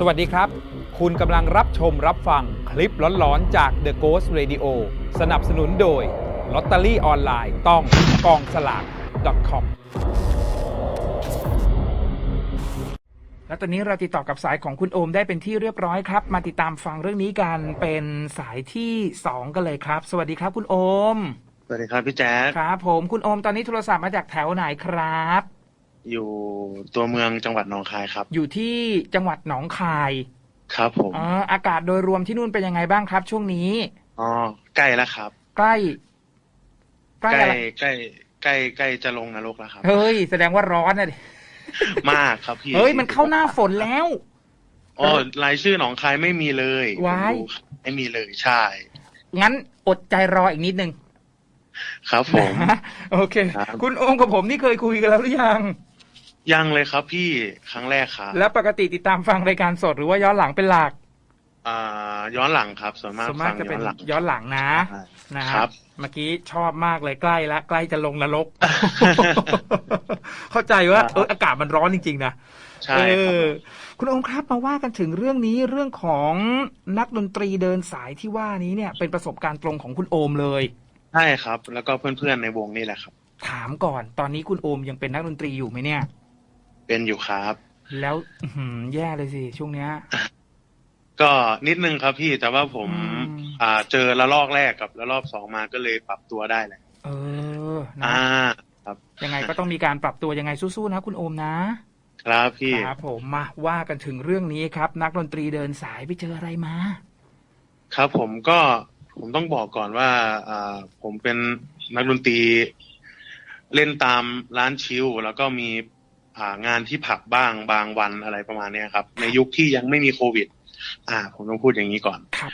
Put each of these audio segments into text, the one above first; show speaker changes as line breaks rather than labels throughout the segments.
สวัสดีครับ คุณกำลังรับชมรับฟังคลิปหลอนๆ จาก The Ghost Radio สนับสนุนโดยลอตเตอรี่ออนไลน์ต้องกองสลาก .com
แล้วตอนนี้เราติดต่อกับสายของคุณโอมได้เป็นที่เรียบร้อยครับ มาติดตามฟังเรื่องนี้กันเป็นสายที่สองกันเลยครับ สวัสดีครับคุณโอม
สวัสดีครับพี่แจ๊ค
ครับผมคุณโอมตอนนี้โทรศัพท์มาจากแถวไหนครับ
อยู่ตัวเมืองจังหวัดหนองคายครับ
อยู่ที่จังหวัดหนองคาย
ครับผม
อ๋ออากาศโดยรวมที่นู่นเป็นยังไงบ้างครับ ช่วงนี้
อ๋อใกล้แล้วครับ
ใกล้ ใกล้
ใกล้
อะไร
ใกล้ใกล้ใกล้จะลงนรกแล้วครับ
เฮ้ยแสดงว่าร้อนนะดิ
มากครับพี่
เฮ้ยมันเข้าหน้าฝนแล้ว
อ๋อรายชื่อหนองคายไม่มีเลย
ว้าย
ผมดูครับไม่มีเลยใช่
งั้นอดใจรออีกนิดนึง
ครับผม
นะโอเค
ครับ
คุณโอมกับผมนี่เคยคุยกันแล้วหรือยัง
ยังเลยครับพี่ครั้งแรกครับ
แล้วปกติติดตามฟังรายการสดหรือว่าย้อนหลังเป็นหลัก
อ่าย้อนหลังครับส่วนมาก
ส่วนมาก
ฟัง
จะ
ย้
เป็
อนนหลัง
ย้อนหลังนะ
ใช่
นะครับเมื่อกี้ชอบมากเลยใกล้แล้วใกล้จะลงนรก เข้าใจว่า
ครับ
เอออากาศมันร้อนจริง ๆ นะ
ใช่
เอ
ครับ
อคุณองค์ครับมาว่ากันถึงเรื่องนี้เรื่องของนักดนตรีเดินสายที่ว่านี้เนี่ย เป็นประสบการณ์ตรงของคุณโอมเลย
ใช่ครับ แล้วก็เพื่อนๆในวงนี่แหละครับ
ถามก่อน ตอนนี้คุณโอมยังเป็นนักดนตรีอยู่ไหมเนี่ย
เป็นอยู่ครับ
แล้วอื้อหือแย่เลยสิ ช่วงเนี้ย
ก็นิดนึงครับพี่แต่ว่าผม
อืม
อ่า เจอละลอกแรกกับละลอกสองมาก็เลยปรับตัวได้แหละ
เออนะ
อ่า ครับ
ยังไงก็ต้องมีการปรับตัวยังไงสู้ๆนะคุณโอมนะ
ครับพี่
ครับผมมาว่ากันถึงเรื่องนี้ครับ นักดนตรีเดินสายไปเจออะไรมา
ครับผมก็ผมต้องบอกก่อนว่าอ่าผมเป็นนักดนตรี เล่นตามร้านชิลแล้วก็มีอ่า งานที่ผับบ้างบางวันอะไรประมาณเนี้ยครับ ในยุคที่ยังไม่มีโควิด อ่า ผมต้องพูดอย่างนี้ก่อน
ครับ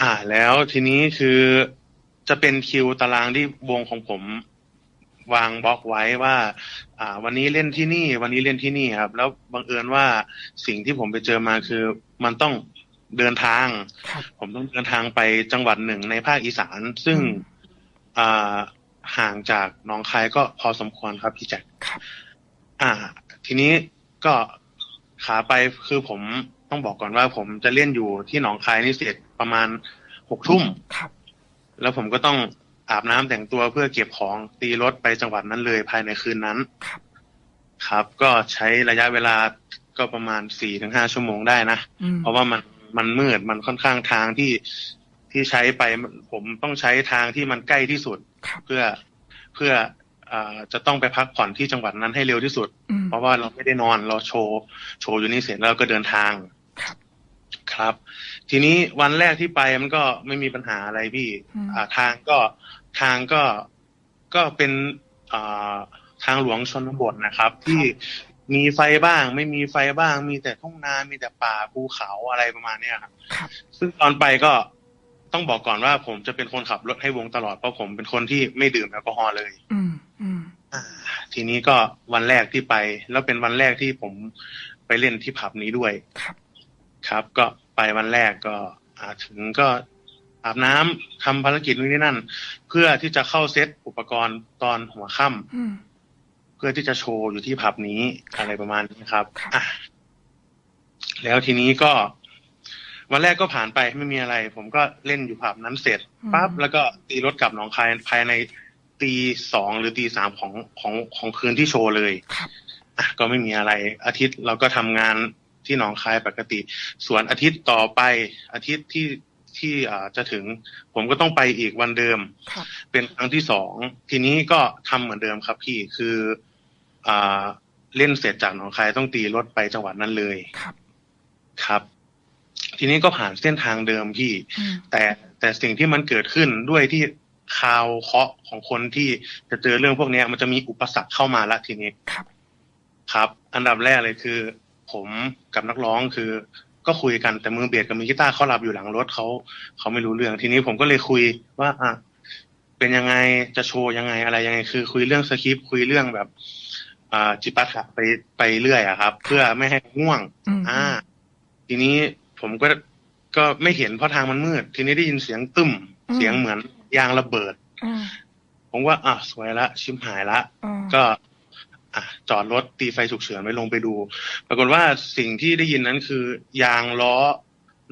อ่า แล้วทีนี้คือจะเป็นคิวตารางที่วงของผมวางบล็อกไว้ว่า อ่า วันนี้เล่นที่นี่ วันนี้เล่นที่นี่ครับ แล้วบังเอิญว่าสิ่งที่ผมไปเจอมาคือ มันต้องเดินทาง
ครับ
ผมต้องเดินทางไปจังหวัดหนึ่งในภาคอีสาน ซึ่ง
อืม
อ่าห่างจากหนองคายก็พอสมควรครับพี่แจ็ค
ครับ
อ่า ทีนี้ก็ขาไปคือผมต้องบอกก่อนว่าผมจะเล่นอยู่ที่หนองคายนี่เสร็จประมาณหกทุ่ม
ครับ
แล้วผมก็ต้องอาบน้ำแต่งตัวเพื่อเก็บของตีรถไปจังหวัดนั้นเลยภายในคืนนั้น
ครับ
ครับ ก็ใช้ระยะเวลาก็ประมาณสี่ถึงห้าชั่วโมงได้นะ
อืม
เพราะว่ามันมันมืดมันค่อนข้างทางที่ที่ใช้ไปผมต้องใช้ทางที่มันใกล้ที่สุด
ครับ
เพื่อเพื่ออ่า จะต้องไปพักผ่อนที่จังหวัดนั้นให้เร็วที่สุด
อืม
เพราะว่าเราไม่ได้นอนเราโชว์โชว์อยู่นี่เสร็จแล้วเราก็เดินทาง
ครับ
ครับ ทีนี้วันแรกที่ไปมันก็ไม่มีปัญหาอะไรพี่
อืม
อ่าทางก็ทางก็ก็เป็นอ่าทางหลวงชนบทนะครับ ที่มีไฟบ้าง ไม่มีไฟบ้าง มีแต่ทุ่งนา มีแต่ป่าภูเขาอะไรประมาณเนี้ยครับ
ครับ
ซึ่งตอนไปก็ ต้องบอกก่อนว่าผมจะเป็นคนขับรถให้วงตลอดเพราะผมเป็นคนที่ไม่ดื่มแอลกอฮอล์เลย
อืมอืม
อ่าทีนี้ก็วันแรกที่ไป แล้วเป็นวันแรกที่ผมไปเล่นที่ผับนี้ด้วย
ครับ
ครับ ก็ไปวันแรกก็อาถึงก็อาบน้ำทำภารกิจนู่นนี่นั่น เพื่อที่จะเข้าเซตอุปกรณ์ตอนหัวค่ำ
อืม
เพื่อที่จะโชว์อยู่ที่ผับนี้อะไรประมาณนี้ครับ
ครับ
อะแล้วทีนี้ก็ วันแรกก็ผ่านไปไม่มีอะไร ผมก็เล่นอยู่ผับนั้นเสร็จปั๊บแล้วก็ตีรถกลับหนองคายภายในตีสองหรือตีสามของของของคืนที่โชว์เลย
ครับ
อะก็ไม่มีอะไร อาทิตย์เราก็ทำงานที่หนองคายปกติ ส่วนอาทิตย์ต่อไปอาทิตย์ที่ที่อ่าจะถึง ผมก็ต้องไปอีกวันเดิม
ครับ
เป็นครั้งที่สองทีนี้ก็ทำเหมือนเดิมครับพี่คืออ่าเล่นเสร็จจากหนองคายต้องตีรถไปจังหวัดนั้นเลย
ครับ
ครับ ทีนี้ก็ผ่านเส้นทางเดิมพี่
อืม
แต่แต่สิ่งที่มันเกิดขึ้นด้วยที่คราวเคราะห์ของคนที่จะเจอเรื่องพวกเนี้ยมันจะมีอุปสรรคเข้ามาละทีนี้
ครับ
ครับ อันดับแรกเลยคือ ผมกับนักร้องคือ ก็คุยกันแต่มือเบียดกับมือกีตาร์เขาหลับอยู่หลังรถเขาเขาไม่รู้เรื่อง ทีนี้ผมก็เลยคุยว่าอะเป็นยังไงจะโชว์ยังไงอะไรยังไง คือ คุยเรื่องสคริปต์คุยเรื่องแบบอ่าจิปาถะไปไปเรื่อยอะครับ เพื่อไม่ให้ง่วง
อืม
อ่า ทีนี้ ผมก็ก็ไม่เห็นเพราะทางมันมืด ทีนี้ได้ยินเสียงตึ้ม เสียงเหมือนยางระเบิด
อืม
ผมว่าอะสวยละชิมหายละ
อืม
ก็อะจอดรถตีไฟฉุกเฉินไว้ลงไปดู ปรากฏว่าสิ่งที่ได้ยินนั้นคือ ยางล้อ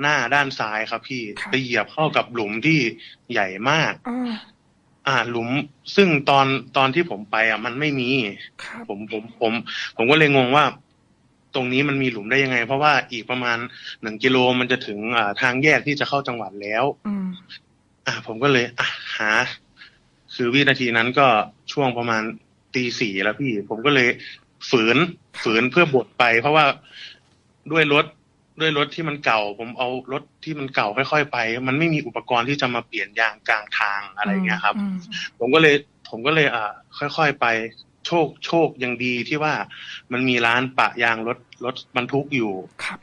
หน้าด้านซ้ายครับ พี่
ครับ
ไปเหยียบเข้ากับหลุมที่ใหญ่มาก
อ่า
อ่าหลุมซึ่งตอนตอนที่ผมไปอะ มันไม่มี
ครับ
ผมผมผม ผมก็เลยงงว่า ตรงนี้มันมีหลุมได้ยังไง เพราะว่าอีกประมาณหนึ่งกิโลมันจะถึงอ่าทางแยกที่จะเข้าจังหวัดแล้ว
อืม
อะผมก็เลยอะหา คือวินาทีนั้นก็ช่วงประมาณตีสี่แล้วพี่ ผมก็เลยฝืนฝืนเพื่อบดไป เพราะว่าด้วยรถด้วยรถที่มันเก่า ผมเอารถที่มันเก่าค่อยๆไป มันไม่มีอุปกรณ์ที่จะมาเปลี่ยนยางกลางทางอะไรเงี้ยครับ
อืม
ผมก็เลย ผมก็เลยอ่าค่อยๆไป โชคโชคยังดีที่ว่ามันมีร้านปะยางรถรถบรรทุกอยู่
ครับ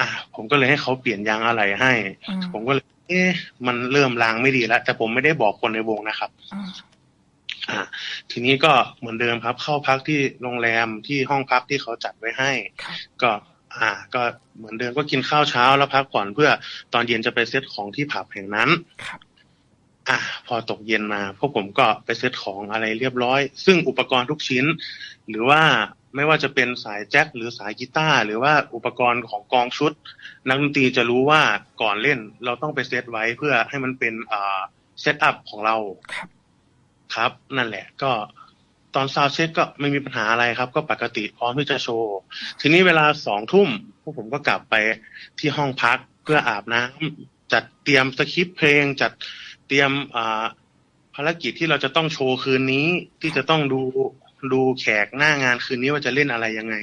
อะผมก็เลยให้เขาเปลี่ยนยางอะไรให้
อืม
ผมก็เลย เอ๊ะมันเริ่มลางไม่ดีแล้วแต่ผมไม่ได้บอกคนในวงนะครับ
อ่า
อ่า ทีนี้ก็เหมือนเดิมครับ เข้าพักที่โรงแรมที่ห้องพักที่เขาจัดไว้ให้
ครับ
ก็ อ่า ก็เหมือนเดิมก็กินข้าวเช้าแล้วพักผ่อนเพื่อตอนเย็นจะไปเซตของที่ผับแห่งนั้น
ครับ
อะพอตกเย็นมา พวกผมก็ไปเซตของอะไรเรียบร้อย ซึ่งอุปกรณ์ทุกชิ้น หรือว่าไม่ว่าจะเป็นสายแจ็คหรือสายกีตาร์หรือว่าอุปกรณ์ของกองชุด นักดนตรีจะรู้ว่าก่อนเล่นเราต้องไปเซตไว้เพื่อให้มันเป็นอ่าเซตอัพของเรา
ครับ
ครับ นั่นแหละ ก็ตอนซาวด์เช็คก็ไม่มีปัญหาอะไรครับ ก็ปกติพร้อมที่จะโชว์ ทีนี้เวลาสองทุ่มพวกผมก็กลับไปที่ห้องพักเพื่ออาบน้ำจัดเตรียมสคริปต์เพลงจัด เตรียมภารกิจที่เราจะต้องโชว์คืนนี้ที่จะต้องดูดูแขกหน้างานคืนนี้ว่าจะเล่นอะไรยังไง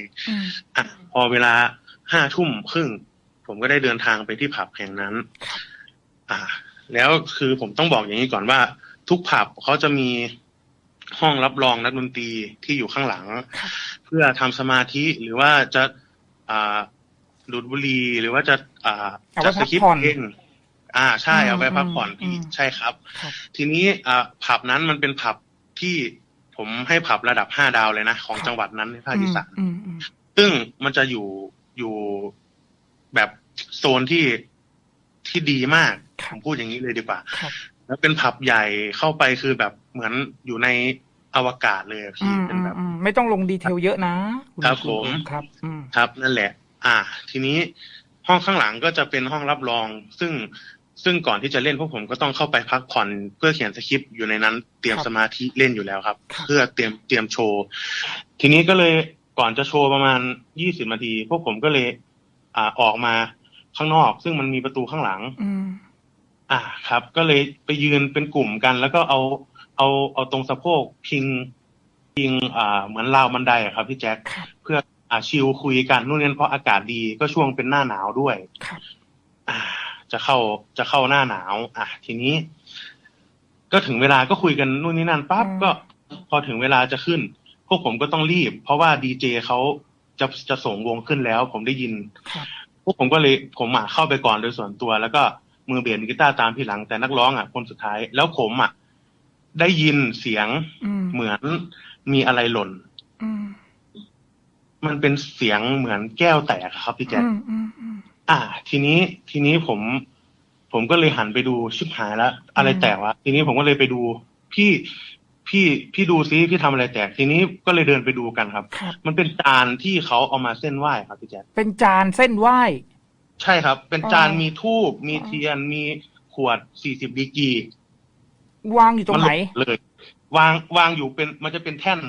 อะ
พอเวลาห้าทุ่มครึ่งผมก็ได้เดินทางไปที่ผับแห่งนั้น อ่า แล้วคือผมต้องบอกอย่างนี้ก่อนว่า ทุกผับเขาจะมีห้องรับรองนักดนตรีที่อยู่ข้างหลัง เพื่อทำสมาธิหรือว่าจะ อ่าดูดบุหรี่หรือว่าจะ อ่าจัดสคริป
พักผ่อน
ต์เอง อ่าใช่
อืม
เอาไว้พักผ่อน
อืม
พี่
อืม
ใช่ครับ
ครับ
ทีนี้อ่าผับนั้นมันเป็นผับที่ผมให้ผับระดับห้าดาวเลยนะ ของจังหวัดนั้นในภาคอีสาน
อืมอืม
ซึ่งมันจะอยู่อยู่แบบโซนที่ที่ดีมาก
ค
ผ
รับ
มพูดอย่างนี้เลยดีกว่า
ครับ
แล้วเป็นผับใหญ่เข้าไปคือแบบเหมือนอยู่ในอวกาศเลยอะ
อื
พี่
ม
เป็
อื
น
ม
แบบ
อืมไม่ต้องลงดีเทลเยอะนะครับณ
ผม
ครับอืม
ครับนั่นแหละ อ่า ทีนี้ห้องข้างหลังก็จะเป็นห้องรับรอง ซึ่ง ซึ่งก่อนที่จะเล่นพวกผมก็ต้องเข้าไปพักผ่อนเพื่อเขียนสคริปต์อยู่ในนั้น เตรียม
ครับ
สมาธิเล่นอยู่แล้วครับ
ครับ
เพื่อเตรียมเตรียมโชว์ ทีนี้ก็เลยก่อนจะโชว์ประมาณยี่สิบนาที พวกผมก็เลย อ่าออกมาข้างนอก ซึ่งมันมีประตูข้างหลัง
อืม
อ่าครับ ก็เลยไปยืนเป็นกลุ่มกัน แล้วก็เอาเอาเอาตรงสะโพกพิงพิงอ่า เหมือนราวบันไดอะครับพี่แจ็ค
ครับ
เพื่ออ่าชิลคุยกันนู่นนี่เพราะอากาศดีก็ช่วงเป็นหน้าหนาวด้วย
ครับ
อ่า จะเข้าจะเข้าหน้าหนาว อะ ทีนี้ ก็ถึงเวลาก็คุยกันนู่นนี่นั่นปั๊บ
อืม
ก็ พอถึงเวลาจะขึ้น พวกผมก็ต้องรีบ เพราะว่าดีเจเขาจะจะส่งวงขึ้นแล้ว ผมได้ยิน
ครับ
พวกผมก็เลยผมอะเข้าไปก่อนโดยส่วนตัว แล้วก็มือเบสมือกีตาร์ตามพี่หลังแต่นักร้องอะคนสุดท้าย แล้วผมอะได้ยินเสียง
อืม
เหมือนมีอะไรหล่น
อืม
มันเป็นเสียงเหมือนแก้วแตกอะครับพี่แจ๊ค
อืมอืมอืม
อ่า ทีนี้ทีนี้ผม ผมก็เลยหันไปดูชิบหายแล้วอะไร
อืม
แตกวะทีนี้ผมก็เลยไปดูพี่พี่พี่ดูซิพี่ทำอะไรแตก ทีนี้ก็เลยเดินไปดูกันครับ
ครับ
มันเป็นจานที่เขาเอามาเส้นไหว้ครับพี่แจ๊ค
เป็นจานเส้นไหว้
ใช่ครับ เป็นจาน
อ๋อ
มีทูบมีเทียนมีขวดสี่สิบดีกรี
วางอยู่ตรงไหน
มัเลย วางวางอยู่เป็นมันจะเป็นแท่น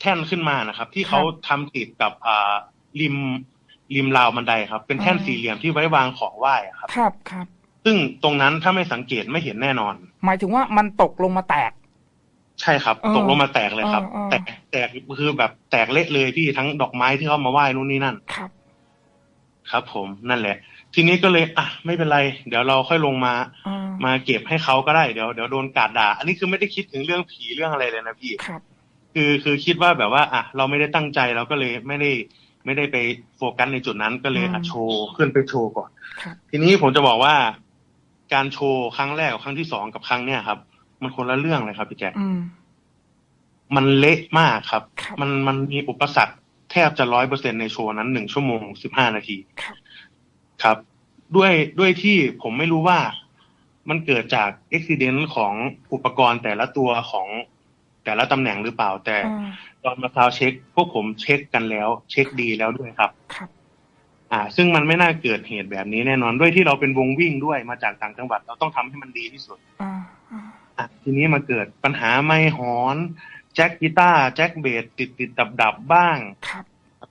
แท่นขึ้นมานะครับ ที่เขาทำติดกับอ่าริม ริมราวบันไดครับ เป็นแท่น
อ๋อ
สี่เหลี่ยมที่ไว้วางของไหว้อะครับ
ครับครับ
ซึ่งตรงนั้นถ้าไม่สังเกตไม่เห็นแน่นอน
หมายถึงว่ามันตกลงมาแตก
ใช่ครับ
อ๋อ
ตกลงมาแตกเลยครับ
อ๋ออ๋อ
แตกแตกคือแบบแตกเละเลยพี่ทั้งดอกไม้ที่เขามาไหว้นู่นนี่นั่น
ครับ
ครับ ผมนั่นแหละ ทีนี้ก็เลย อะ ไม่เป็นไร เดี๋ยวเราค่อยลงมา
อ่า
มาเก็บให้เขาก็ได้เดี๋ยวเดี๋ยวโดนกาดด่า อันนี้คือไม่ได้คิดถึงเรื่องผีเรื่องอะไรเลยนะพี่
ครับ
คือคือคิดว่าแบบว่า อะ เราไม่ได้ตั้งใจเราก็เลยไม่ได้ ไม่ได้ไปโฟกัสในจุดนั้นก็เลยอะ
อืม
โชว์ขึ้นไปโชว์ก่อน
ครับ
ทีนี้ผมจะบอกว่า การโชว์ครั้งแรกกับครั้งที่สองกับครั้งเนี้ยครับ มันคนละเรื่องเลยครับพี่แจ๊ค
อืม
มันเละมากครับ
ครับ
มันมันมีอุปสรรคแทบจะร้อยเปอร์เซ็นในโชว์นั้นหนึ่งชั่วโมงสิบห้านาที
ครับ
ครับด้วยด้วยที่ผมไม่รู้ว่ามันเกิดจากอุบิเหตุของอุปกรณ์แต่ละตัวของ แต่แต่ละตำแหน่งหรือเปล่า แต่
อ่า
ตอนมาซาวด์เช็ค พวกผมเช็คกันแล้ว เช็คดีแล้วด้วยครับ
ครับ
อ่า ซึ่งมันไม่น่าเกิดเหตุแบบนี้แน่นอนด้วยที่เราเป็นวงวิ่งด้วยมาจากต่างจังหวัดเราต้องทำให้มันดีที่สุด
อ่าอ่า
อะทีนี้มาเกิดปัญหาไม่หอน แจ็คกีตาร์แจ็คเบสติดติดดับดับๆบ้าง
ครับ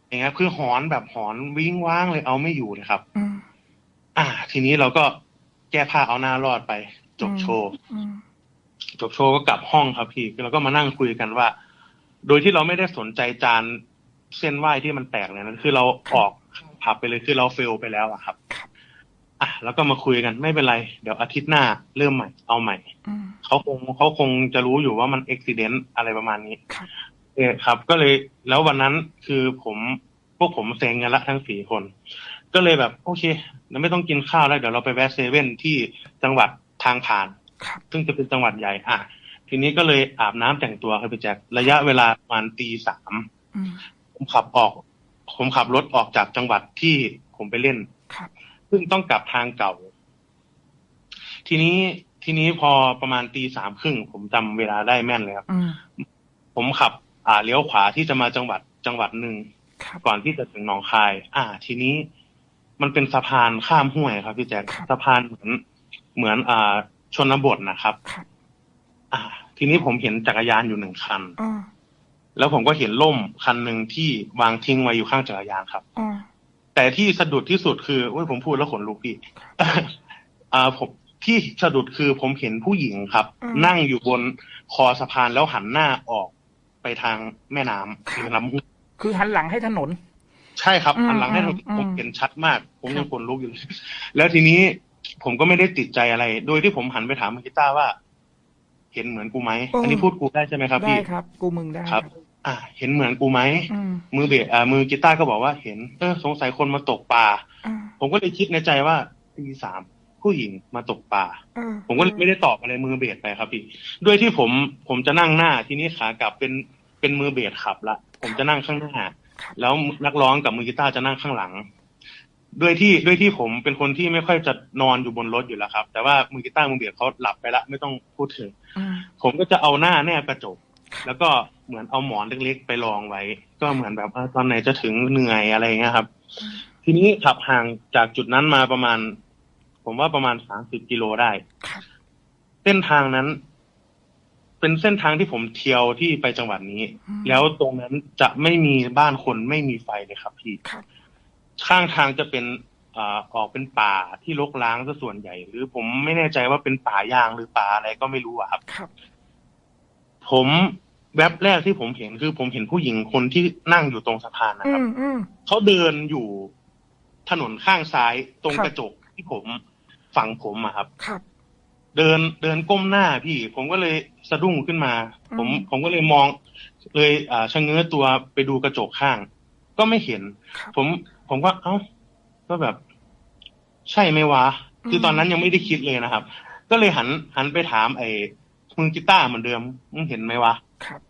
อย่างเงี้ยคือหอนแบบหอนวิ่งว้างเลยเอาไม่อยู่เลยครับ
อืม
อ่า ทีนี้เราก็แก้ผ้าเอาหน้ารอดไป จบโชว์
อืม
จบโชว์ก็กลับห้องครับพี่แล้วก็มานั่งคุยกันว่า โดยที่เราไม่ได้สนใจจานเส้นไหว้ที่มันแตกเลยนะคือเราออกผับไปเลยคือเราเฟลไปแล้วอะครับ
ครับ
อะแล้วก็มาคุยกันไม่เป็นไร เดี๋ยวอาทิตย์หน้าเริ่มใหม่เอาใหม่
อืม
เขาคงเขาคงจะรู้อยู่ว่ามันอุบิเหตุอะไรประมาณนี้
ครับ
เออครับ ก็เลยแล้ววันนั้นคือผมพวกผมเซ็งกันละทั้งสี่คน ก็เลยแบบ โอเคเราไม่ต้องกินข้าวแล้วเดี๋ยวเราไปแวะเซเว่นที่จังหวัดทางผ่าน
ครับ
ซึ่งจะเป็นจังหวัดใหญ่อะทีนี้ก็เลยอาบน้ำแต่งตัวครับพี่แจ็คระยะเวลาประมาณตีสาม
อืม
ผมขับออก ผมขับรถออกจากจังหวัดที่ผมไปเล่น
ครับ
ซึ่งต้องกลับทางเก่า ทีนี้ทีนี้พอประมาณตีสามครึ่งผมจำเวลาได้แม่นเลยครับ
อืม
ผมขับ อ่าเลี้ยวขวาที่จะมาจังหวัดจังหวัดหนึ่ง
ครับ
ก่อนที่จะถึงหนองคาย อ่า ทีนี้มันเป็นสะพานข้ามห้วยครับพี่แจ๊ค
ครับ
สะพานเหมือนเหมือน อ่า ชนบทนะครับ
ครับ
อ่า ทีนี้ผมเห็นจักรยานอยู่หนึ่งคัน
อ่า
แล้วผมก็เห็นล่มคันหนึ่งที่วางทิ้งไว้อยู่ข้างจักรยานครับ
อ่า
แต่ที่สะดุดที่สุดคือโอ้ยผมพูดแล้วขนลุกพี่ อ่า ผมที่สะดุดคือผมเห็นผู้หญิงครับ นั่งอยู่บนคอสะพานแล้วหันหน้าออกไปทางแม่น้ำคือลำห้วย
คือหันหลังให้ถนน
ใช่ครับ
อืม
หันหลังให้ผม
อืม
ผมเห็นชัดมาก ผม
ครับ
ยังขนลุกอยู่เลยแล้วทีนี้ ผมก็ไม่ได้ติดใจอะไร โดยที่ผมหันไปถามมือกีตาร์ว่า เห็นเหมือนกูไหมอันนี้พูดกูได้ใช่ไหมครับ
ได้
พี่
ครับ กูมึงได้
ครับ อ่า เห็นเหมือนกูไหม
อืม
มือเบสอ่า มือกีตาร์ก็บอกว่าเห็นเออสงสัยคนมาตกปลา
อ่า
ผมก็เลยคิดในใจว่าตีสามผู้หญิงมาตกปลา
อ่า
ผมก็เลยไม่ได้ตอบอะไรมือเบสไปครับพี่ด้วยที่ผมผมจะนั่งหน้าทีนี้ขากลับเป็นเป็นมือเบสขับละผมจะนั่งข้างหน้า แล้วนักร้องกับมือกีตาร์จะนั่งข้างหลัง ด้วยที่ด้วยที่ผมเป็นคนที่ไม่ค่อยจะนอนอยู่บนรถอยู่แล้วครับ แต่ว่ามือกีตาร์มือเบสเขาหลับไปละไม่ต้องพูดถึง
อืม
ผมก็จะเอาหน้าแนบกระจก แล้วก็เหมือนเอาหมอนเล็กๆไปรองไว้ ก็เหมือนแบบว่าตอนไหนจะถึงเหนื่อยอะไรอย่างเงี้ยครับ ทีนี้ขับห่างจากจุดนั้นมาประมาณ ผมว่าประมาณสามสิบกิโลได้
ครับ
เส้นทางนั้น เป็นเส้นทางที่ผมเที่ยวที่ไปจังหวัดนี้
อืม
แล้วตรงนั้นจะไม่มีบ้านคนไม่มีไฟเลยครับพี่
ครับ
ข้างทางจะเป็นอ่าออกเป็นป่าที่รกร้างซะส่วนใหญ่ หรือผมไม่แน่ใจว่าเป็นป่ายางหรือป่าอะไรก็ไม่รู้อะครับ
ครับ
ผมแวบแรกที่ผมเห็นคือผมเห็นผู้หญิงคนที่นั่งอยู่ตรงสะพานนะ
อื
ครับ
มอืม
เขาเดินอยู่ถนนข้างซ้ายตรง
ครับ
กระจกที่ผมฝั่งผมอะครับ
ครับ
เดินเดินก้มหน้าพี่ ผมก็เลยสะดุ้งขึ้นมา
อืม
ผมผมก็เลยมอง เลยอ่าชะเง้อตัวไปดูกระจกข้าง ก็ไม่เห็น
ครับ
ผม ผมก็เอ้าก็แบบ ใช่ไหมวะ คือตอนนั้นยังไม่ได้คิดเลยนะครับ ก็เลยหันหันไปถามไอ้มือกีตาร์เหมือนเดิมมึงเห็นไหมวะ
ครับ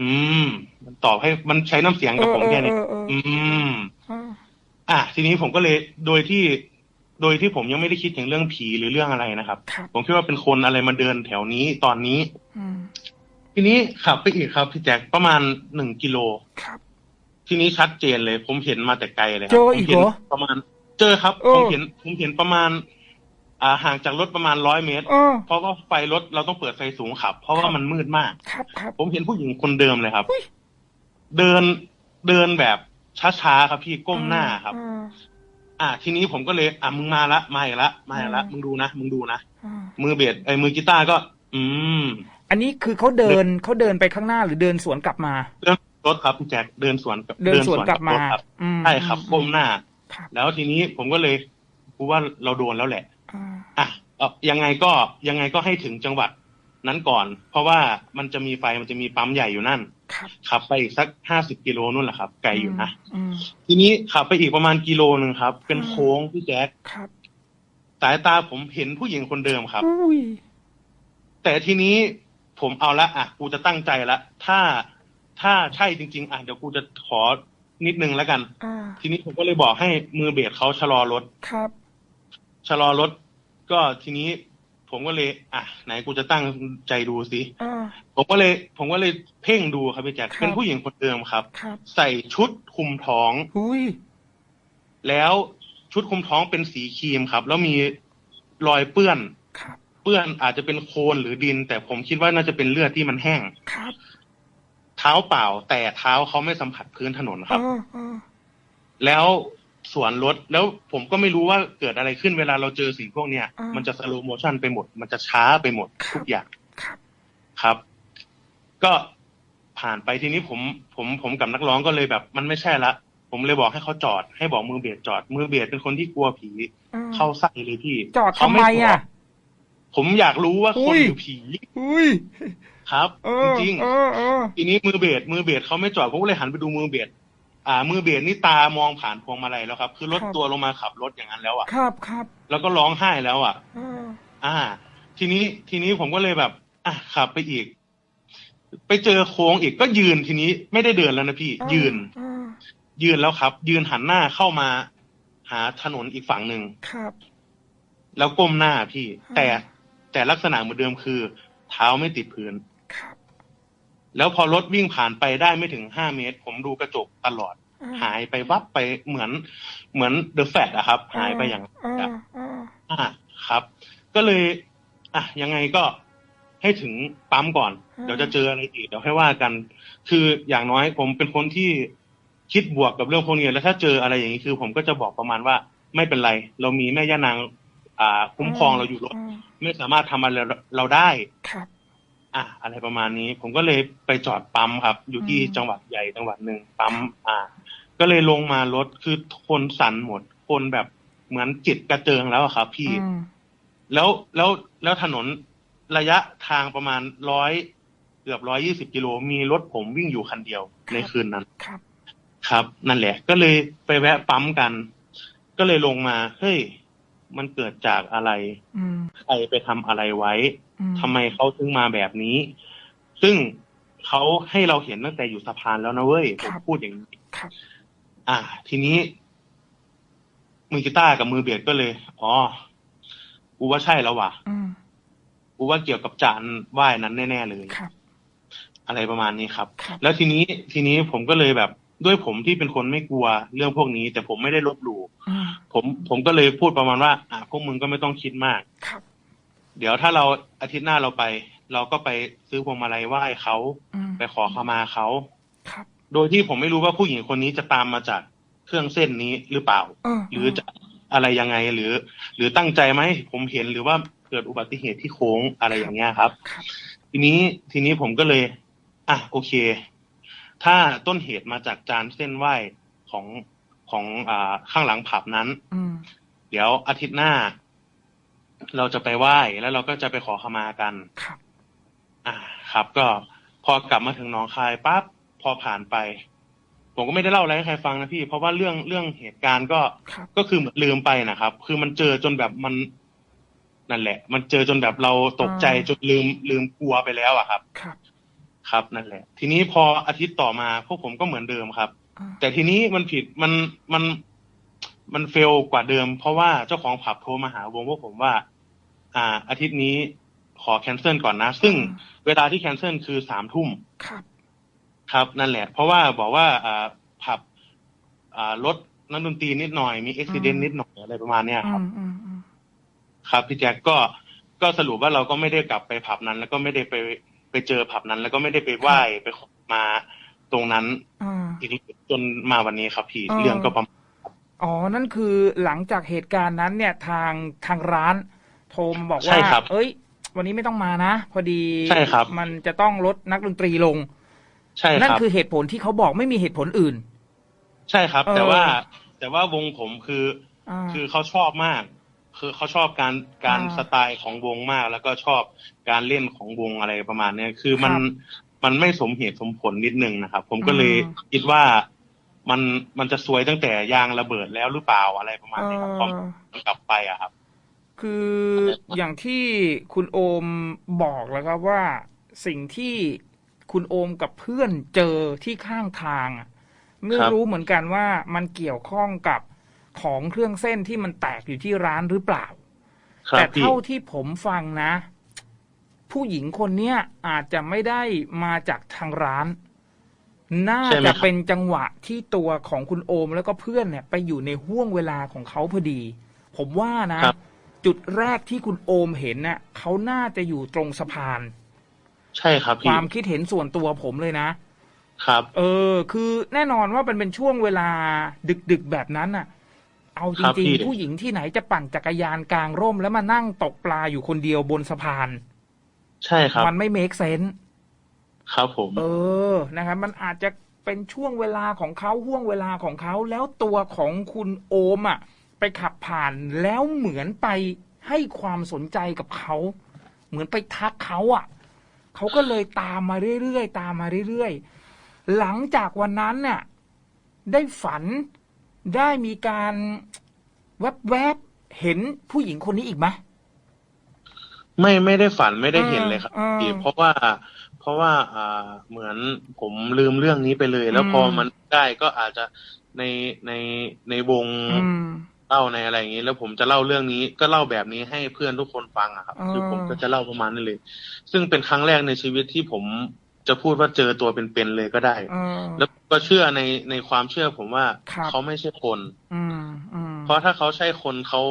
อืม มันตอบให้มันใช้น้ำเสียงกับผมแค่นี้
เออเออเอ
อื
อ
ม
เออ
อะทีนี้ผมก็เลยโดยที่โดยที่ผมยังไม่ได้คิดถึงเรื่องผีหรือเรื่องอะไรนะครับ
ครับ
ผมคิดว่าเป็นคนอะไรมาเดินแถวนี้ตอนนี้
อืม
ทีนี้ขับไปอีกครับพี่แจ็คประมาณหนึ่งกิโล
ครับ
ทีนี้ชัดเจนเลย ผมเห็นมาแต่ไกลเลยครั
เจอ
ผม
อีก
เห็น
เหรอ
ประมาณ เจอครับ
เออ
ผมเห็นผมเห็นประมาณ อ่าห่างจากรถประมาณร้อยเมตร
เออ
เพราะว่าไฟรถเราต้องเปิดไฟสูงขับ เพราะว่ามันมืดมาก
ครับครับ
ผมเห็นผู้หญิงคนเดิมเลยครับ
อุ๊ย
เดินเดินแบบช้าๆครับพี่ก้มหน้าครับ
เออ
อะทีนี้ผมก็เลยอะมึงมาละมาอีกละมาอีกละ
อืม
มึงดูนะมึงดูนะ
เออ
มือเบสไอ้มือกีตาร์ก็ อืม
อันนี้คือเขาเดินเขาเดินไปข้างหน้าหรือเดินสวนกลับมา
เดิน รถครับพี่แจ็คเดินสวนกับ
เดินสวนกลับมา
รถครับ
อืม
ใช่ครับก้มหน้า
ครับ
แล้วทีนี้ผมก็เลยกูว่าเราโดนแล้วแหละ
อ่า
อะเอ่อยังไงก็ยังไงก็ให้ถึงจังหวัดนั้นก่อน เพราะว่ามันจะมีไฟมันจะมีปั๊มใหญ่อยู่นั่น
ครับ
ขับไปอีกสักห้าสิบกิโลนู่นแหละครับ ไกลอยู่นะ
อืม
ทีนี้ขับไปอีกประมาณกิโลหนึ่งครับ เป็น
อืม
โค้งพี่แจ๊ค
ครับ
สายตาผมเห็นผู้หญิงคนเดิมครับ
อุ้ย
แต่ทีนี้ผมเอาละอะกูจะตั้งใจละถ้า ถ้าใช่จริง ๆ อะเดี๋ยวกูจะขอนิดนึงแล้วกัน
อ่า
ทีนี้ผมก็เลยบอกให้มือเบสเขาชะลอรถ
ครับ
ชะลอรถ ก็ทีนี้ผผมก็เลย อะ ไหนกูจะตั้งใจดูสิ
อ่า
ผมก็เลย ผมก็เลยเพ่งดูครับพี่แจ็ค
ครับ
เป็นผู้หญิงคนเดิมครับ
ครับ
ใส่ชุดคลุมท้อง
หุย
แล้วชุดคลุมท้องเป็นสีครีมครับ แล้วมีรอยเปื้อน
ครับ
เปื้อนอาจจะเป็นโคลนหรือดิน แต่ผมคิดว่าน่าจะเป็นเลือดที่มันแห้ง
ครับ
เท้าเปล่า แต่เท้าเขาไม่สัมผัสพื้นถนนครับ
อ่าอ่า
แล้วสวนรถแล้วผมก็ไม่รู้ว่าเกิดอะไรขึ้นเวลาเราเจอสิ่งพวกเนี้ยมันจะสโลโมชันไปหมด มันจะช้าไปหมดทุกอย่าง
ครับ
ครับ ก็ผ่านไปทีนี้ผมผมผมกับนักร้องก็เลยแบบ มันไม่ใช่ละผมเลยบอกให้เขาจอดให้บอกมือเบียดจอด มือเบียดเป็นคนที่กลัวผี
อ่า
เข้าไส้เลยพี่
จอด
เขา
ทำไมอะ
จดผมอยากรู้ว่า
อุ้
คน
ย
หรือผี
หุย
ครับ
เอ
จ
อ
ริง
เออเออ
ๆทีนี้มือเบียดมือเบียดเขาไม่จอดผมก็เลยหันไปดูมือเบียดอ่า มือเบียดนี่ตามองผ่านพวงมาลัยแล้วครับ คือลดตัวลงมาขับรถอย่างนั้นแล้วอะ
ครับครับ
แล้วก็ร้องไห้แล้วอะ
อ่า
อ่าทีนี้ทีนี้ผมก็เลยแบบ อะขับไปอีก ไปเจอโค้งอีกก็ยืนทีนี้ไม่ได้เดินแล้วนะพี่ ยืน
อ่า
ยืนแล้วครับ ยืนหันหน้าเข้ามา หาถนนอีกฝั่งหนึ่ง
ครับ
แล้วก้มหน้าพี่
อ่า
แต่แต่ลักษณะเหมือนเดิมคือ เท้าไม่ติดพื้น
ครับ
แล้วพอรถวิ่งผ่านไปได้ไม่ถึงห้าเมตร ผมดูกระจกตลอด
อ่
หายไปวับไปเหมือนเหมือนเดอะแฟตอะครับ หายไปอย่าง
อ่า
นั้น
อ่า
อ่าครับ ก็เลย อะยังไงก็ให้ถึงปั๊มก่อน เดี๋ยวจะเจออะไรอีกเดี๋ยวให้ว่ากัน คืออย่างน้อยผมเป็นคนที่คิดบวกกับเรื่องพวกนี้แล้วถ้าเจออะไรอย่างนี้คือ ผมก็จะบอกประมาณว่าไม่เป็นไร เรามีแม่ย่านาง อ่า คุ้มครองเราอยู่รถ
อ่า
ไม่สามารถทำอะไรเราเราได้
ครับ
อะอะไรประมาณนี้ ผมก็เลยไปจอดปั๊มครับ อยู่ที่
อืม
จังหวัดใหญ่จังหวัดหนึ่งปั๊มอ่า ก็เลยลงมารถคือคนสั่นหมด คนแบบเหมือนจิตกระเจิงแล้วอะครับ พี่
อืม
แล้วแล้วแล้วถนนระยะทางประมาณร้อยเกือบร้อยยี่สิบกิโลมีรถผมวิ่งอยู่คันเดียวในคืนนั้น
ครับ
ครับ นั่นแหละ ก็เลยไปแวะปั๊มกัน ก็เลยลงมาเฮ้ย มันเกิดจากอะไร
อืม
ใครไปทำอะไรไว้
อืม
ทำไมเขาถึงมาแบบนี้ ซึ่งเขาให้เราเห็นตั้งแต่อยู่สะพานแล้วนะเว้ยผมพูดอย่างนี้
ครับ
อ่า ทีนี้ มือกีตาร์กับมือเบียดก็เลยอ๋อกูว่าใช่แล้วว่ะ
อืม
กูว่าเกี่ยวกับจานว่ายนั้นแน่ ๆ เลย
ครับ
อะไรประมาณนี้ครับ
ครับ
แล้วทีนี้ทีนี้ผมก็เลยแบบ ด้วยผมที่เป็นคนไม่กลัวเรื่องพวกนี้ แต่ผมไม่ได้ลบหลู่
อืม
ผมผมก็เลยพูดประมาณว่า อ่าพวกมึงก็ไม่ต้องคิดมาก
ครับ
เดี๋ยวถ้าเราอาทิตย์หน้าเราไป เราก็ไปซื้อพวงมาลัยไหว้เขา
อืม
ไปขอขมาเขา
ครับ
โดยที่ผมไม่รู้ว่าผู้หญิงคนนี้จะตามมาจากเครื่องเส้นนี้หรือเปล่า
เออ
หรือจะอะไรยังไงหรือ หรือตั้งใจไหมผมเห็นหรือว่าเกิดอุบัติเหตุที่โค้งอะไรอย่างเงี้ยครับ
ครับ
ทีนี้ทีนี้ผมก็เลย อะโอเค ถ้าต้นเหตุมาจากจานเส้นไหว้ของของอ่าข้างหลังผับนั้น
อืม
เดี๋ยวอาทิตย์หน้า เราจะไปไหว้แล้วเราก็จะไปขอขมากัน
ครับ
อ่า ครับ ก็พอกลับมาถึงหนองคายปั๊บพอผ่านไป ผมก็ไม่ได้เล่าอะไรให้ใครฟังนะพี่ เพราะว่าเรื่องเรื่องเหตุการณ์ก็
ครับ
ก็คือเหมือนลืมไปนะครับ คือมันเจอจนแบบมันนั่นแหละ มันเจอจนแบบเราตกใจจนลืมลืมกลัวไปแล้วอะครับ
ครับ
ครับนั่นแหละ ทีนี้พออาทิตย์ต่อมาพวกผมก็เหมือนเดิมครับ
อ่า
แต่ทีนี้มันผิดมันมันมันเฟลกว่าเดิม เพราะว่าเจ้าของผับโทรมาหาวงพวกผมว่า อ่า อาทิตย์นี้ขอแคนเซิลก่อนนะ ซึ่งเวลาที่แคนเซิลคือสามทุ่ม
ครับ
ครับนั่นแหละ เพราะว่าบอกว่าอ่าผับ อ่าลดนักดนตรีนิดหน่อยมีอุบิเหตุนิดหน่อยอะไรประมาณเนี้ยครับ
อืมอืมอืม
ครับพี่แจ็คก็ก็สรุปว่าเราก็ไม่ได้กลับไปผับนั้น แล้วก็ไม่ได้ไป ไปเจอผับนั้น แล้วก็ไม่ได้ไปไหว้ไปขอมาตรงนั้น
อ่า
ทีนี้จนมาวันนี้ครับพี่
อ่า
เรื่องก็ประมาณ
อ๋อ นั่นคือหลังจากเหตุการณ์นั้นเนี่ยทางทางร้านโทรมาบอก
ใช่
ว่า
ครับ
เอ้ย วันนี้ไม่ต้องมานะ พอดี
ใช่ครับ
มันจะต้องลดนักดนตรีลง
ใช่
นั่น
ครับ
คือเหตุผลที่เขาบอกไม่มีเหตุผลอื่น
ใช่ครับ
เออ
แต่ว่าแต่ว่าวงผมคือ
อ่า
คือเขาชอบมาก คือเขาชอบการการ
อ่า
สไตล์ของวงมาก แล้วก็ชอบการเล่นของวงอะไรประมาณเนี้ยคือมัน
ครับ
มันไม่สมเหตุสมผลนิดนึงนะครับ ผมก็เลย
อืม
คิดว่ามันมันจะซวยตั้งแต่ยางระเบิดแล้วหรือเปล่าอะไรประมาณนี้ครับพอ
เออ
มันกลับไปอะครับ
คืออย่างที่คุณโอมบอกแล้วครับว่าสิ่งที่คุณโอมกับเพื่อนเจอที่ข้างทางอะไม่
ครับ
รู้เหมือนกันว่ามันเกี่ยวข้องกับ ของเครื่องเส้นที่มันแตกอยู่ที่ร้านหรือเปล่า
ครับ
แต่
พี่
เท่าที่ผมฟังนะ ผู้หญิงคนเนี้ยอาจจะไม่ได้มาจากทางร้าน น่า
ใช่ไหม
จะ
ครับ
เป็นจังหวะที่ตัวของคุณโอมแล้วก็เพื่อนเนี่ย ไปอยู่ในห่วงเวลาของเขาพอดี ผมว่านะ
ครับ
จุดแรกที่คุณโอมเห็นน่ะเขาน่าจะอยู่ตรงสะพาน
ใช่ครับ
ค
พี่
วามคิดเห็นส่วนตัวผมเลยนะ
ครับ
เออ คือแน่นอนว่ามันเป็นช่วงเวลาดึกๆแบบนั้นน่ะ เอาจ
ครับ
ริง
พี่
ๆผู้หญิงที่ไหนจะปั่นจักรยานกลางร่มแล้วมานั่งตกปลาอยู่คนเดียวบนสะพาน
ใช่ครับ
มันไม่เมคเซน s ์
ครับผม
เออนะครับมันอาจจะเป็นช่วงเวลาของเขาห่วงเวลาของเขาแล้วตัวของคุณโอมอะ ไปขับผ่านแล้วเหมือนไปให้ความสนใจกับเขาเหมือนไปทักเขาอะเขาก็เลยตามมาเรื่อยๆตามมาเรื่อยๆหลังจากวันนั้นน่ะ ได้ฝัน ได้มีการแวบๆเห็นผู้หญิงคนนี้อีกไหม
ไม่ไม่ได้ฝันไม่ได้เห็นเลยครับ
อ่า
พี่เพราะว่า เพราะว่าอ่าเหมือนผมลืมเรื่องนี้ไปเลย แล้ว
อืม
พอมันได้ก็อาจจะในในในวง
อืม
เล่าในอะไรอย่างนี้ แล้วผมจะเล่าเรื่องนี้ก็เล่าแบบนี้ให้เพื่อนทุกคนฟังอะครับ
อ่า
คือผมก็จะเล่าประมาณนี้เลย ซึ่งเป็นครั้งแรกในชีวิตที่ผม จะพูดว่าเจอตัวเป็นๆเลยก็ได้
เออ
แล้วก็เชื่อในในความเชื่อผมว่า
ครับ
เขาไม่ใช่คน
อืมอืม
เพราะถ้าเขาใช่คนเขา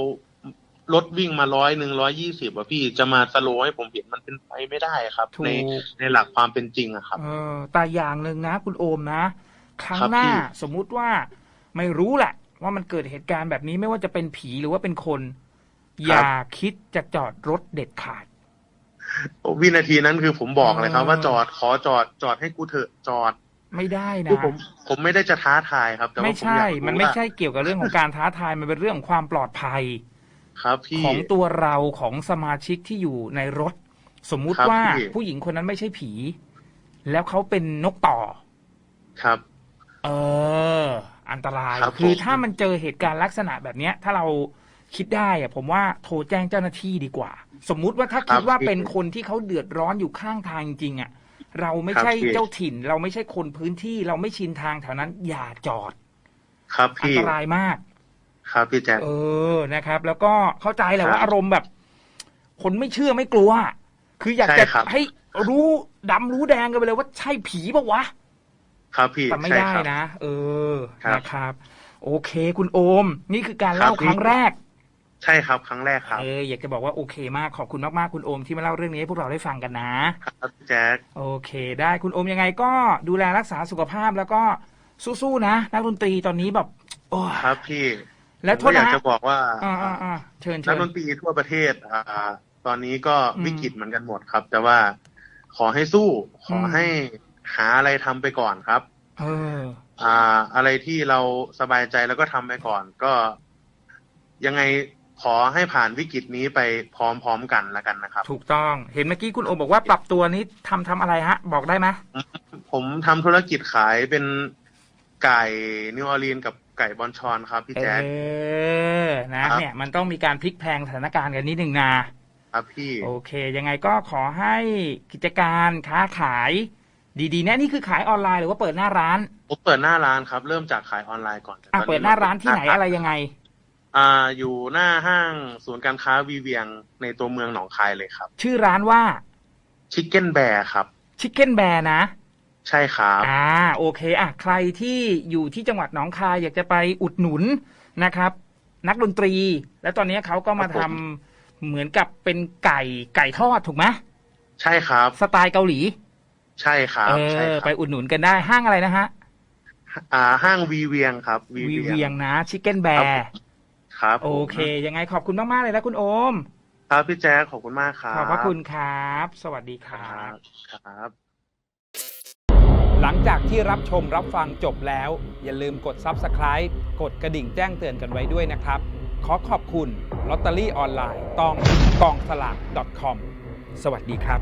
รถวิ่งมาร้อยหนึ่งร้อยยี่สิบอะพี่จะมาสโลว์ให้ผมเห็นมันเป็นไปไม่ได้ครับ
ถู
ใน
ก
ในหลักความเป็นจริงอะครับ
เออแต่อย่างหนึ่งนะ คุณโอมนะ ครั้ง
ครับ
หน้า
พี่
สมมุติว่าไม่รู้แหละ ว่ามันเกิดเหตุการณ์แบบนี้ไม่ว่าจะเป็นผีหรือว่าเป็นคน อย่าคิดจะจอดรถเด็ดขาด
วินาทีนั้นคือผมบอกเลยครับ
เออ
ว่าจอดขอจอดจอดให้กูเถอะจอด
ไม่ได้นะ
คือผมผมไม่ได้จะท้าทายครับแต่ว่า
ไม่
ผม
ใช่
อยากรู้
มันไม่
ว่า
ใช่เกี่ยวกับเรื่องของการท้าทายมันเป็นเรื่องของความปลอดภัย
ครับพี่
ของตัวเราของสมาชิกที่อยู่ในรถ สมมุติ
ครับ
ว่า
พี่
ผู้หญิงคนนั้นไม่ใช่ผี แล้วเขาเป็นนกต่อ
ครับ
เออ อันตราย
ครับ
คือ
ผม
ถ้ามันเจอเหตุการณ์ลักษณะแบบเนี้ย ถ้าเรา คิดได้อะผมว่าโทรแจ้งเจ้าหน้าที่ดีกว่า สมมุติว่าถ้าคิดว่าเป็นคนที่เขาเดือดร้อนอยู่ข้างทางจริงๆอะเราไม่ใช่เจ้าถิ่น เราไม่ใช่คนพื้นที่ เราไม่ชินทางแถวนั้นอย่าจอด
ครับ
อัน
พี่
ตรายมาก
ครับพี่แจ๊ค
เออนะครับ แล้วก็เข้าใจแหละ
ครับ
ว่าอารมณ์แบบ คนไม่เชื่อไม่กลัว คืออยาก
ใช่
จะ
ครับ
ให้รู้ดำรู้แดงกันไปเลยว่าใช่ผีปะวะ
ครับพี่
แต่ไม่
ใช่
ได้
ครับ
นะ เออ
ครับ
นะครับ โอเค คุณโอม นี่คือการ
ครับ
เล่าครั้งแรก
ใช่ครับ ครั้งแรกครับ
เอออยากจะบอกว่าโอเคมากขอบคุณมากๆคุณโอมที่มาเล่าเรื่องนี้ให้พวกเราได้ฟังกันนะ
ครับพี่แจ๊ค
โอเค ได้คุณโอมยังไงก็ดูแลรักษาสุขภาพแล้วก็สู้ๆนะนักดนตรีตอนนี้แบบโอ้ย
ครับพี่
แล้วโท
ผม
ษ
ก็อยาก
นะ
จะบอกว่า
อ่าอ่าอ่าเชิญ
นั
เชิ
ก
ญ
ดนตรีทั่วประเทศ อ่า ตอนนี้ก็
อืม
วิกฤตเหมือนกันหมดครับ แต่ว่าขอให้สู้ขออ
ม
ให้หาอะไรทำไปก่อนครับ
เออ
อ่า อะไรที่เราสบายใจแล้วก็ทำไปก่อน ก็ยังไง ขอให้ผ่านวิกฤตนี้ไปพร้อมๆกันแล้วกันนะครับ
ถูกต้องเห็นเมื่อกี้คุณโอมบอกว่าปรับตัวนี้ทำทำอะไรฮะ บอกได้ไหม
ผมทำธุรกิจขายเป็นไก่นิวออร์ลีนกับไก่บอลชอนครับพี่
เอ
แจ๊ค
อนะ
ครับ
เนี่ยมันต้องมีการพลิกแพลงสถานการณ์กันนิดนึงนะ
ครับพี่
โอเค ยังไงก็ขอให้กิจการค้าขายดีๆนะนี่คือขายออนไลน์หรือว่าเปิดหน้าร้าน
ผมเปิดหน้าร้านครับ เริ่มจากขายออนไลน์ก่อนแต่
อะ
ตอ
เปิดหน้าร้านที่ไหนอะไรยังไง
อ่าอยู่หน้าห้างศูนย์การค้าวีเวียงในตัวเมืองหนองคายเลยครับ
ชื่อร้านว่า
ชิคเก้นแบร์ครับ
ชิคเก้นแบร์นะ
ใช่ครับ
อ่า โอเค อะ ใครที่อยู่ที่จังหวัดหนองคายอยากจะไปอุดหนุนนะครับ นักดนตรี แล้วตอนนี้เขาก็มา
ครั
ทำ
บผม
เหมือนกับเป็นไก่ไก่ทอดถูกไหม
ใช่ครับ
สไตล์เกาหลี
ใช่ครับ
เอ
ใช่
อ
ค
ไป
รับ
อุดหนุนกันได้ห้างอะไรนะฮะ
อ่าห้างวีเวียงครับวี
วี
เวี
เวี
ย
ย
ง
งนะชิคเก้นแบ
ครับ
ร์
ครับ
โอ
ผม
เค ยังไงขอบคุณมาก ๆ เลยนะคุณโอม
ครับพี่แจ๊คขอบคุณมากครับ
ขอบพระคุณครับ สวัสดีค
ค
รั
รับบครับ
หลังจากที่รับชมรับฟังจบแล้ว อย่าลืมกด Subscribe กดกระดิ่งแจ้งเตือนกันไว้ด้วยนะครับ ขอขอบคุณลอตเตอรี่ออนไลน์ต้องกองสลาก .com สวัสดีครับ